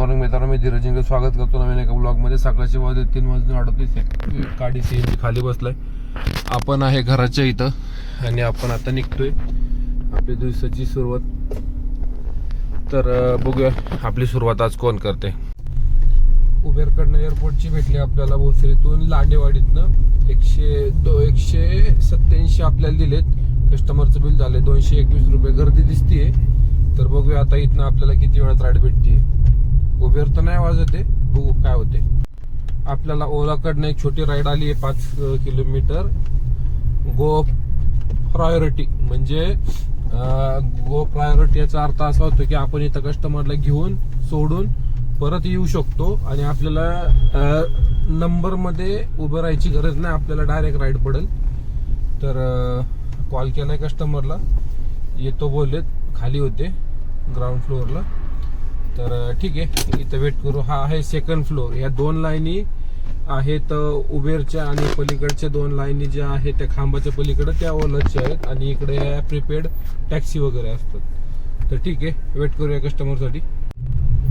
Morning मित्रांनो मी धीरजिंग स्वागत करतो नवीन एका ब्लॉगमध्ये सकाळचे वाजले तीन वाजून अडतीस आहे गाडी सी खाली बसलाय. आपण आहे घराच्या इथं आणि आपण आता निघतोय आपल्या दिवसाची सुरुवात. तर बघूया आपली सुरुवात आज कोण करते. उबेरकडनं एअरपोर्टची भेटली आपल्याला भोसरीतून लांडेवाडीतनं. एकशे दो एकशे सत्याऐंशी आपल्याला दिलेत. कस्टमरचं बिल झाले दोनशे एकवीस रुपये. गर्दी दिसतीये. तर बघूया आता इथनं आपल्याला किती वेळात राईड भेटते उबेर तर नाही वाजत आहे. बघू काय होते. आपल्याला ओलाकडनं एक छोटी राईड आली आहे पाच किलोमीटर गो प्रायोरिटी म्हणजे गो प्रायोरिटी याचा अर्थ असा होतो की आपण इथं कस्टमरला घेऊन सोडून परत येऊ शकतो आणि आपल्याला नंबरमध्ये उभं राहायची गरज नाही. आपल्याला डायरेक्ट राईड पडेल. तर कॉल केलाय कस्टमरला येतो बोललेत. खाली होते. ग्राउंड फ्लोअरला तर ठीक आहे. इथं वेट करू. हा आहे सेकंड फ्लोअर या दोन लाईनी आहेत उबेरच्या आणि पलीकडच्या दोन लाईनी ज्या आहेत त्या खांबाच्या पलीकडे त्या ओलरच्या आहेत आणि इकडे प्रिपेड टॅक्सी वगैरे असतात. तर ठीक आहे. वेट करूया कस्टमरसाठी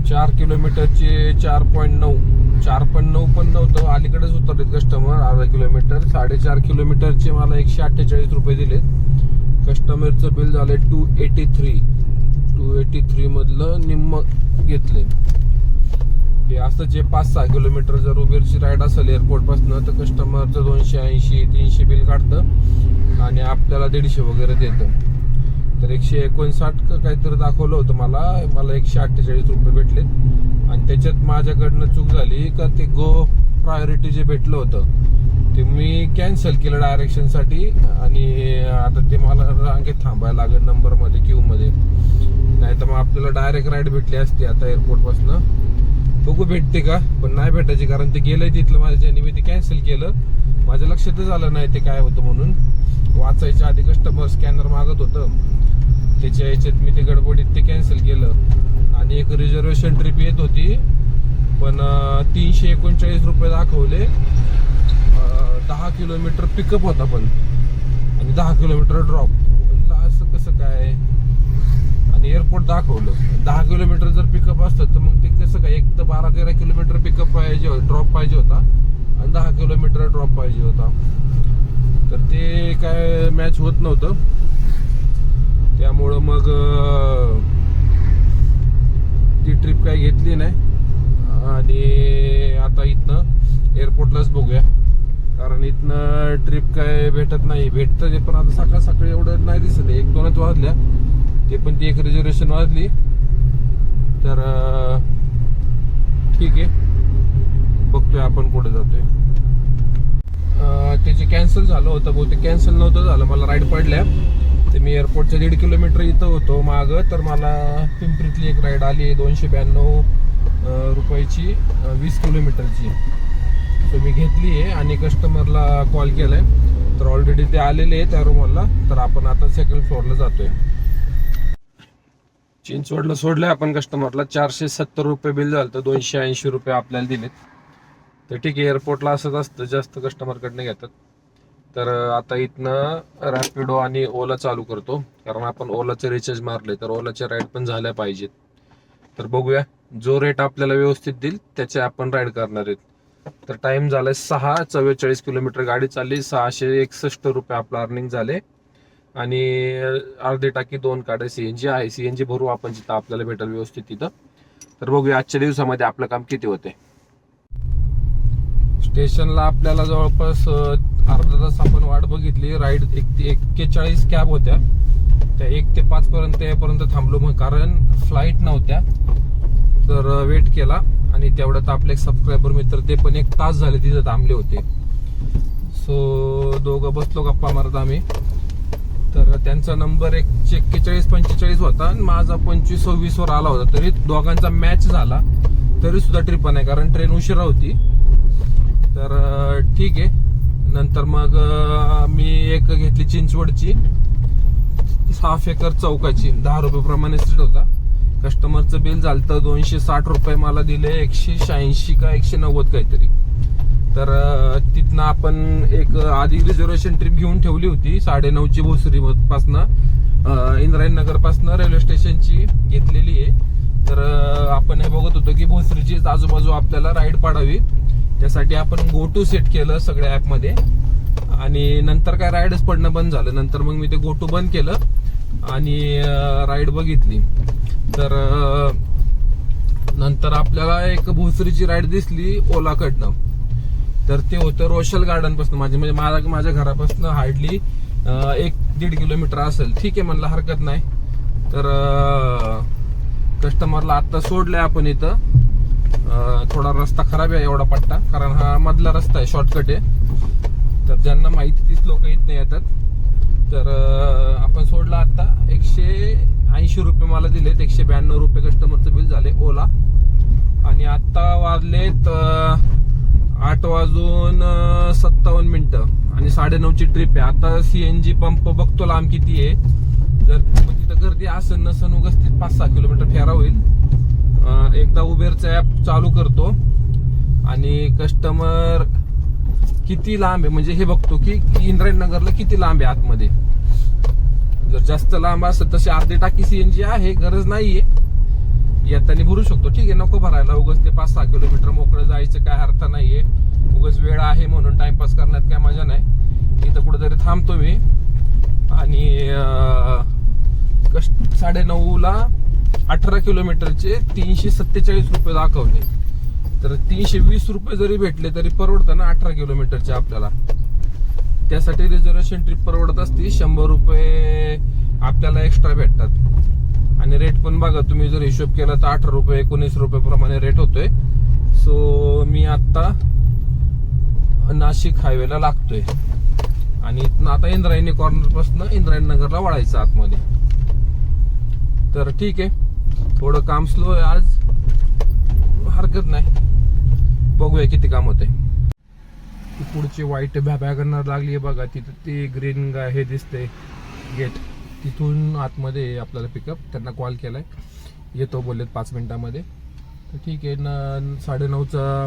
चार किलोमीटरचे चार पॉईंट नऊ. चार पॉईंट नऊ पण नव्हतं. अलीकडेच उतरलेत कस्टमर अर्धा किलोमीटर साडेचार किलोमीटरचे मला एकशे अठ्ठेचाळीस रुपये दिलेत. कस्टमरचं बिल झालं two eighty three two eighty थ्रीमधलं निम्मक निम्म घेतले. हे असं जे पाच सहा किलोमीटर जर उबेरची राईड असेल एअरपोर्टपासून तर कस्टमरचं दोनशे ऐंशी तीनशे बिल काढतं आणि आपल्याला दीडशे वगैरे देतं. तर एकशे एकोणसाठ काहीतरी दाखवलं होतं मला. मला एकशे अठ्ठेचाळीस रुपये भेटलेत. आणि त्याच्यात माझ्याकडनं चूक झाली का ते गो प्रायोरिटी जे भेटलं होतं ते मी कॅन्सल केलं डायरेक्शनसाठी आणि रांगेत थांबायला लागेल नंबरमध्ये क्यूमध्ये नाही तर मग आपल्याला डायरेक्ट राईड भेटली असती आता एअरपोर्टपासनं बघू भेटते का? पण नाही भेटायची कारण ते गेलंय तिथलं माझ्याने मी ते कॅन्सल केलं. माझ्या लक्षातच आलं नाही ते काय होतं म्हणून. वाचायच्या आधी कस्टमर स्कॅनर मागत होतं. त्याच्या याच्यात मी ते गडबडीत ते कॅन्सल केलं. आणि एक रिझर्वेशन ट्रिप येत होती. पण तीनशे एकोणचाळीस रुपये दाखवले. दहा किलोमीटर पिकअप होता पण. आणि दहा किलोमीटर ड्रॉप म्हणलं असं कसं काय आणि एअरपोर्ट दाखवलं. दहा किलोमीटर जर पिकअप असतं तर मग ते कसं काय? एक तर बारा तेरा किलोमीटर पिकअप पाहिजे ड्रॉप पाहिजे होता. आणि दहा किलोमीटर ड्रॉप पाहिजे होता. तर ते काय मॅच होत नव्हतं. त्यामुळं मग ती ट्रिप काय घेतली नाही. आणि आता इथनं एअरपोर्टलाच बघूया. कारण इथनं ट्रिप काय भेटत नाही. भेटतं ते पण आता सकाळ सकाळी एवढं नाही दिसत एक दोनच वाजल्या. ते पण ती एक रिझर्वेशन वाजली. तर ठीक आहे. बघतोय आपण कुठे जातोय. त्याचे कॅन्सल झालं होतं बहुतेक कॅन्सल नव्हतं झालं. मला राईड पडल्या. ते मी एअरपोर्टच्या दीड किलोमीटर इथं होतो मागं. तर मला पिंपरीतली एक राईड आली दोनशे ब्याण्णव रुपयाची वीस किलोमीटरची तर मी घेतली आहे आणि कस्टमरला कॉल केला आहे तर ऑलरेडी ते आलेले आहे त्या रूमला तर आपण आता सेकंड फ्लोअरला जातोय. चिंचवडला सोडलं आपण कस्टमरला चारशे सत्तर रुपये बिल झालं तर दोनशे ऐंशी रुपये आपल्याला दिलेत. तर ठीक आहे एअरपोर्टला असंच असतं. जास्त कस्टमरकडनं घेतात. तर आता इथनं रॅपिडो आणि ओला चालू करतो. कारण आपण ओलाचे रिचार्ज मारले तर ओलाचे राईड पण झाल्या पाहिजेत. तर बघूया. जो रेट आपल्याला व्यवस्थित देईल त्याचे आपण राईड करणार आहेत. तर टाईम झालाय सहा चव्वेचाळीस किलोमीटर. गाडी चालली सहाशे एकसष्ट रुपये आपलं अर्निंग झाले. आणि अर्धी टाकी दोन काढे सीएनजी आहे. सीएनजी भरू आपण जिथं आपल्याला भेटेल व्यवस्थित तिथं. तर बघूया आजच्या दिवसामध्ये आपलं काम किती होते स्टेशनला आपल्याला जवळपास अर्धा तास आपण वाट बघितली. राईड एक ते एक्केचाळीस कॅब होत्या. त्या एक ते पाच पर्यंत यापर्यंत थांबलो मग कारण फ्लाईट नव्हत्या. तर वेट केला. आणि तेवढ्यात आपले एक सबस्क्रायबर मित्र ते पण एक तास झाले तिथे थांबले होते. सो दोघं बसलो गप्पा मारत आम्ही. तर त्यांचा नंबर एक एक्केचाळीस पंचेचाळीस होता आणि माझा पंचवीस सव्वीस वर आला होता. तरी दोघांचा मॅच झाला. तरी सुद्धा ट्रिप नाही कारण ट्रेन उशिरा होती. तर ठीक आहे. नंतर मग मी एक घेतली चिंचवडची. Half acre चौकाची. दहा रुपये प्रमाणे सीट होता. कस्टमरचं बिल झालं तर दोनशे साठ रुपये मला दिले. एकशे शहाऐंशी का एकशे नव्वद काहीतरी. तर तिथनं आपण एक आधी रिझर्वेशन ट्रिप घेऊन ठेवली होती साडे नऊची भोसरी पासनं इंद्रायणनगर पासनं रेल्वे स्टेशनची घेतलेली आहे. तर आपण हे बघत होतो की भोसरीचीच आजूबाजू आपल्याला राईड पाडावी. त्यासाठी आपण गो टू सेट केलं सगळ्या ॲपमध्ये आणि नंतर काय राईडच पडणं बंद झालं. नंतर मग मी ते गो टू बंद केलं आणि राईड बघितली. तर नंतर आपल्याला एक भोसरीची राईड दिसली ओलाकडनं. तर ते होतं रोशल गार्डनपासून माझे म्हणजे माझ्या माझ्या घरापासून हार्डली एक दीड किलोमीटर असेल. ठीक आहे म्हणलं हरकत नाही. तर कस्टमरला आत्ता सोडलंय आपण इथं. थोडा रस्ता खराब आहे एवढा पट्टा कारण हा मधला रस्ता आहे शॉर्टकट आहे. तर ज्यांना माहिती तीच लोक येत नाही येतात. तर आपण सोडला आत्ता. एकशे ऐंशी रुपये मला दिलेत. एकशे ब्याण्णव रुपये कस्टमरचं बिल झाले ओला. आणि आत्ता वाजलेत आठ वाजून सत्तावन्न मिनिटं आणि साडेनऊची ट्रिप आहे. आता सीएनजी पंप बघतो लांब किती आहे. जर मग तिथं गर्दी असेल नसन उगस ते पाच सहा किलोमीटर फेरा होईल. एकदा उबेरचा ऍप चालू करतो. आणि कस्टमर किती लांब आहे? म्हणजे हे बघतो की इंद्रायणनगरला किती लांब आहे आतमध्ये? जर जास्त लांब असेल तशी अर्धी टाकी सीएनजी आहे गरज नाहीये. येताना भरू शकतो. ठीक आहे नको भरायला. उगाच ते पाच सहा किलोमीटर मोकळं जायचं काय अर्थ नाहीये. उगाच वेळ आहे म्हणून टाइमपास करण्यात काय मजा नाही. इथं कुठेतरी थांबतो मी. आणि कष्ट साडे नऊला अठरा किलोमीटरचे तीनशे सत्तेचाळीस रुपये दाखवले. तर तीनशे वीस रुपये जरी भेटले तरी परवडतं ना अठरा किलोमीटरचे आपल्याला. त्यासाठी रिझर्वेशन ट्रिप परवडत असती. शंभर रुपये आपल्याला एक्स्ट्रा भेटतात. बघा तुम्ही जर हिशोब केला तर अठरा रुपये एकोणीस रुपये प्रमाणे रेट होतोय. सो मी आता नाशिक हायवेला लागतोय. आणि इथनं आता इंद्रायणी कॉर्नरपासून इंद्रायणी नगरला वळायचं आतमध्ये. तर ठीक आहे. थोडं काम स्लो आहे आज. हरकत नाही. बघूया किती काम होते पुढची वाईट भ्या करणार लागली बघा. तिथं ते ग्रीन हे दिसते गेट तिथून आतमध्ये आपल्याला पिकअप त्यांना कॉल केलाय. येतो बोललेत पाच मिनिटामध्ये. तर ठीक आहे न साडेनऊचा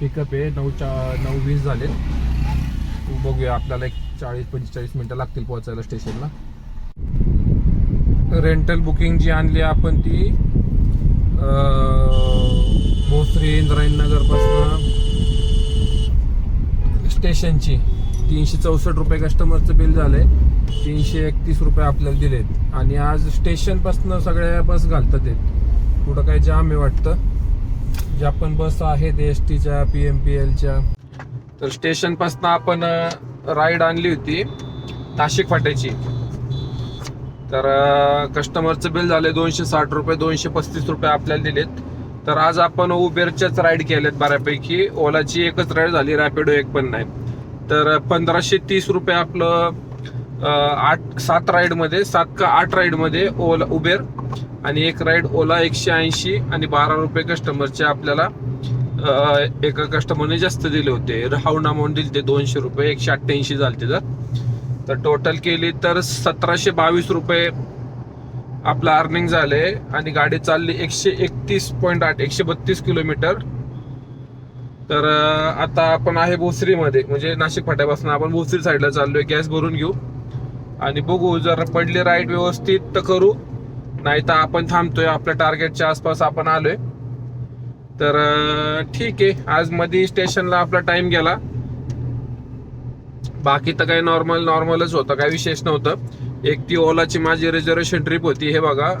पिकअप आहे. नऊच्या नऊ वीस झालेत. बघूया आपल्याला एक चाळीस पंचेचाळीस मिनटं लागतील पोहोचायला स्टेशनला. रेंटल बुकिंग जी आणली आपण ती भोसरी इंद्रायणनगर स्टेशनची. तीनशे चौसष्ट रुपये कस्टमरचं बिल झालंय. तीनशे एकतीस रुपये आपल्याला दिलेत. आणि आज स्टेशनपासून सगळ्या बस घालतात आहेत कुठं काय जाम आहे वाटतं? ज्या पण बस आहेत एस टीच्या पी एम पी एलच्या तर स्टेशनपासून आपण राईड आणली होती नाशिक फाट्याची. तर कस्टमरचं बिल झाले दोनशे साठ रुपये दोनशे पस्तीस रुपये आपल्याला दिलेत. तर आज आपण उबेरच्याच राईड केल्यात बऱ्यापैकी. ओलाची एकच राईड झाली रॅपिडो एक पण नाही. तर पंधराशे तीस रुपये आपलं आठ सात राईडमध्ये सात का आठ राईडमध्ये ओला उबेर आणि एक राईड ओला एकशे ऐंशी आणि बारा रुपये कस्टमरचे आपल्याला एका कस्टमरने जास्त दिले होते. राहून अमाऊंट दिले ते दोनशे रुपये एकशे अठ्ठ्याऐंशी झालते तर. तर टोटल केली तर सतराशे बावीस रुपये आपलं अर्निंग झाले आणि गाडी चालली एकशे एकतीस पॉईंट आठ एकशे बत्तीस किलोमीटर. तर आता आपण आहे भोसरीमध्ये. म्हणजे नाशिक फाट्यापासून आपण भोसरी साईडला चाललोय. गॅस भरून घेऊ. आणि बघू जर पडले राईट व्यवस्थित तर करू. नाही तर आपण थांबतोय. आपल्या टार्गेटच्या आसपास आपण आलोय. तर ठीक आहे. आज मध्ये स्टेशनला आपला टाइम गेला. बाकी तर काही नॉर्मल नॉर्मलच होतं. काही विशेष नव्हतं. एक ती ओलाची माझी रिझर्वेशन ट्रिप होती. हे बघा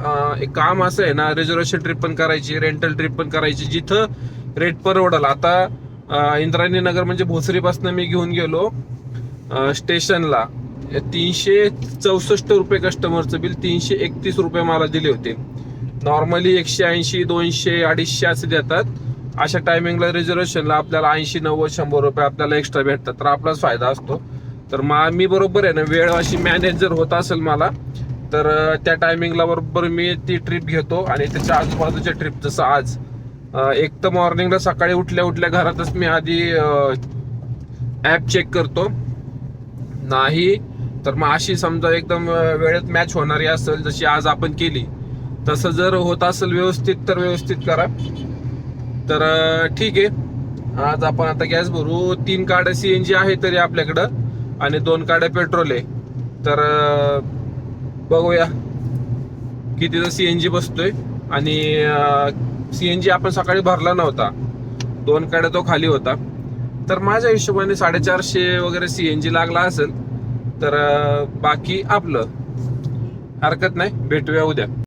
एक काम असं आहे ना रिझर्वेशन ट्रिप पण करायची रेंटल ट्रिप पण करायची. जिथं रेट परवडल. आता इंद्रायणी नगर म्हणजे भोसरीपासून मी घेऊन गेलो स्टेशनला. तीनशे चौसष्ट रुपये कस्टमरचं बिल तीनशे एकतीस रुपये मला दिले होते. नॉर्मली एकशे ऐंशी दोनशे अडीचशे असे देतात. अशा टायमिंगला रिझर्वेशनला आपल्याला ऐंशी नव्वद शंभर रुपये आपल्याला एक्स्ट्रा भेटतात. तर आपलाच फायदा असतो. तर मा मी बरोबर आहे ना वेळ अशी मॅनेज जर होत असेल मला तर त्या टायमिंगला बरोबर मी ती ट्रिप घेतो आणि त्याच्या आजूबाजूच्या ट्रिप जसं आज एक तर मॉर्निंगला सकाळी उठल्या उठल्या घरातच मी आधी ॲप चेक करतो. नाही तर मग अशी समजा एकदम वेळेत मॅच होणारी असेल जशी आज आपण केली तसं जर होत असेल व्यवस्थित तर व्यवस्थित करा. तर ठीक आहे. आज आपण आता गॅस भरू. तीन काड्या जी आहे तरी आपल्याकडं आणि दोन काड्या पेट्रोल आहे. तर बघूया. कितीचा सीएनजी बसतोय आणि सीएनजी आपण सकाळी भरला नव्हता. दोन काड्या तो खाली होता. तर माझ्या हिशोबाने साडेचारशे वगैरे सीएनजी लागला असेल तर बाकी आपलं. हरकत नाही भेटूया उद्या.